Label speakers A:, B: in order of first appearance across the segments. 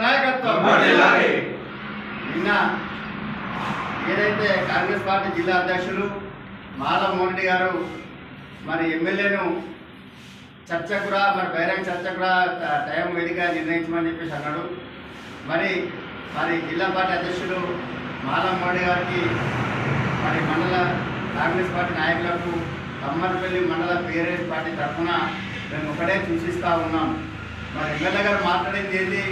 A: నాయకత్వం. నిన్న ఏదైతే కాంగ్రెస్ పార్టీ జిల్లా అధ్యక్షులు మాల మోరెడ్డి గారు మరి ఎమ్మెల్యేను చర్చకురా మరి బహిరంగ చర్చకురా ట- వేదిక నిర్ణయించమని చెప్పేసి అన్నాడు. మరి మరి జిల్లా పార్టీ అధ్యక్షులు మాల మోరెడ్డి గారికి మరి మండల కాంగ్రెస్ పార్టీ నాయకులకు కమ్మరిపల్లి మండల పేరెంట్స్ పార్టీ తరఫున మేము ఒకటే సూచిస్తూ ఉన్నాం. మరి ఇవాళ గారు మాట్లాడింది ఏంటి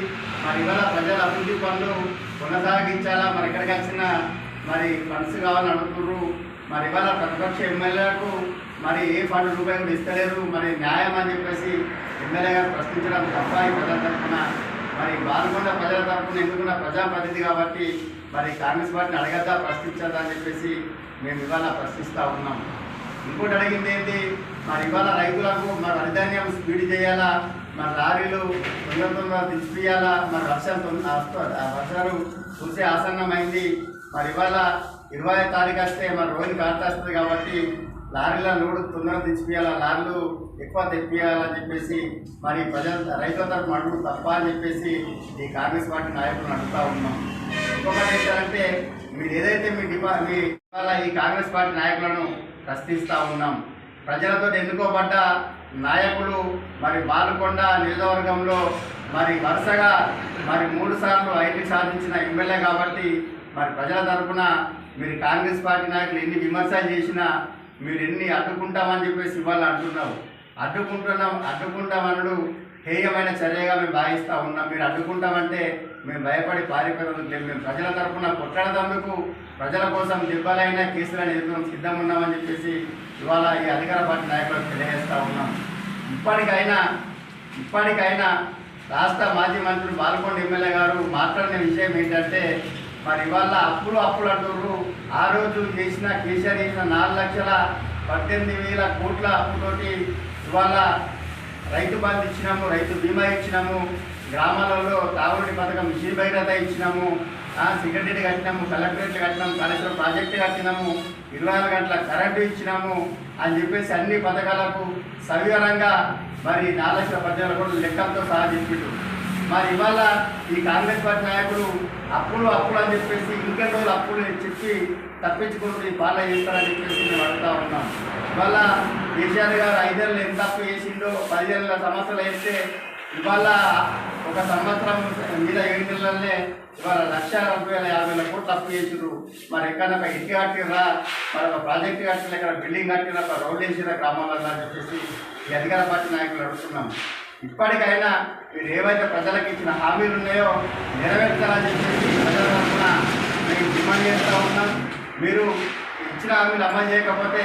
A: మరి ఇవాళ ప్రజల అభివృద్ధి పనులు కొనసాగించాలా? మరి ఎక్కడికి వచ్చిన మరి ఫండ్స్ కావాలని అడుగుతున్నారు మరి ఇవాళ ప్రతిపక్ష ఎమ్మెల్యేలకు మరి ఏ ఫండ్ రూపాయలు ఇస్తలేదు ఇస్తలేరు? మరి న్యాయం అని చెప్పేసి ఎమ్మెల్యే గారు ప్రశ్నించడం తప్ప ఈ ప్రజల తరఫున. మరి బాల్గొండ ప్రజల తరఫున ఎందుకున్న ప్రజాప్రతినిధి కాబట్టి మరి కాంగ్రెస్ పార్టీని అడగద్దా ప్రశ్నించద్దా అని చెప్పేసి మేము ఇవాళ ప్రశ్నిస్తూ ఉన్నాం. ఇంకోటి అడిగింది ఏంటి మరి ఇవాళ రైతులకు మరి అరిధాన్యం స్పీడ్ చేయాలా? మరి లారీలు తొందర తొందర దించిపియాలా మరి వర్షం ఆ వర్షాలు చూసే ఆసన్నమైంది. మరి ఇవాళ ఇరవై తారీఖు వస్తే మరి రోజు కార్త వస్తుంది కాబట్టి లారీల నూడు తొందర దించిపియాలా లారీలు ఎక్కువ తెప్పియాలని చెప్పేసి మరి ప్రజల రైతుల తరఫున అడుగు తప్ప అని చెప్పేసి ఈ కాంగ్రెస్ పార్టీ నాయకులను అడుగుతా ఉన్నాం. ఇంకొకటి ఏంటంటే మీరు ఏదైతే మీ డిపా మీ ఇవాళ ఈ కాంగ్రెస్ పార్టీ నాయకులను ప్రశ్నిస్తూ ఉన్నాం ప్రజలతో ఎన్నుకోబడ్డ నాయకులు మరి బాలకొండ నియోజకవర్గంలో మరి వరుసగా మరి మూడు సార్లు ఐటీ సాధించిన ఎమ్మెల్యే కాబట్టి మరి ప్రజల తరఫున మీరు కాంగ్రెస్ పార్టీ నాయకులు ఎన్ని విమర్శలు చేసినా మీరు ఎన్ని అడ్డుకుంటామని చెప్పేసి ఇవాళ అంటున్నావు. అడ్డుకుంటున్నాం అడ్డుకుంటామనడు హేయమైన చర్యగా మేము భావిస్తూ ఉన్నాం. మీరు అడ్డుకుంటామంటే మేము భయపడి పారిపోవడం లేదు మేము ప్రజల తరఫున కొట్టడదందుకు ప్రజల కోసం దెబ్బలైనా కేసులను ఎదుర్కొని సిద్ధం ఉన్నామని చెప్పేసి ఇవాళ ఈ అధికార పార్టీ నాయకులకు తెలియజేస్తూ ఉన్నాం. ఇప్పటికైనా ఇప్పటికైనా రాష్ట్ర మాజీ మంత్రులు బాలకొండ ఎమ్మెల్యే గారు మాట్లాడిన విషయం ఏంటంటే మరి ఇవాళ అప్పులు అప్పులు అంటున్నారు ఆ రోజు చేసిన కేసీఆర్ చేసిన నాలుగు లక్షల పద్దెనిమిది వేల కోట్ల అప్పుతోటి ఇవాళ రైతు బంధు ఇచ్చినాము రైతు బీమా ఇచ్చినాము గ్రామాలలో తాగునీటి పథకం మిషన్ భగీరథ ఇచ్చినాము సెక్రటరీ కట్టినాము కలెక్టరేట్లు కట్టినాము కలెక్టర్ ప్రాజెక్టు కట్టినాము ఇరవై నాలుగు గంటల కరెంటు ఇచ్చినాము అని చెప్పేసి అన్ని పథకాలకు సవివరంగా మరి నాలుగు లక్షల పద్దెనిమిది కోట్ల లెక్కలతో సహా చెప్పిండు. మరి ఇవాళ ఈ కాంగ్రెస్ పార్టీ నాయకులు అప్పులు అప్పులు అని చెప్పేసి ఇంకెన్ని రోజులు అప్పులు చెప్పి తప్పించుకుంటూ ఈ పాలన చేస్తారని చెప్పేసి మేము అడుగుతా ఉన్నాం. ఇవాళ కేసీఆర్ గారు ఐదేళ్ళు ఎంత తప్పు చేసిండో పదిహేళ్ళ సంవత్సరాలు వేస్తే ఇవాళ ఒక సంవత్సరం మీద ఏడు నెలలనే ఇవాళ లక్ష నలభై వేల యాభై వేల కోట్లు తప్పు చేసిండ్రు. మరి ఎక్కడ ఒక ఇంటి కట్టిర్రా? మరి ఒక ప్రాజెక్ట్ కట్టిన ఇక్కడ బిల్డింగ్ కట్టిన ఒక రోడ్లు వేసిరా గ్రామాలలో అని చెప్పేసి ఈ అధికార పార్టీ నాయకులు అడుగుతున్నాం. ఇప్పటికైనా మీరు ఏవైతే ప్రజలకు ఇచ్చిన హామీలు ఉన్నాయో నెరవేర్చాలని చెప్పేసి ప్రజల తరఫున మేము డిమాండ్ చేస్తూ ఉన్నాం. మీరు ఇచ్చిన హామీలు అమలు చేయకపోతే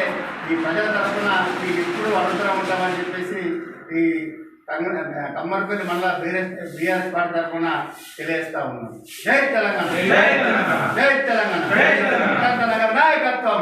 A: ఈ ప్రజల తరఫున మీకు ఎప్పుడు అడుగుతూ ఉంటామని చెప్పేసి ఈ కమ్మరిపల్లి మండల బీఆర్ఎస్ బీఆర్ఎస్ పార్టీ తరఫున తెలియజేస్తా ఉన్నాం. జై తెలంగాణ.
B: జై తెలంగాణ.
A: జై తెలంగాణ. నాయకత్వం.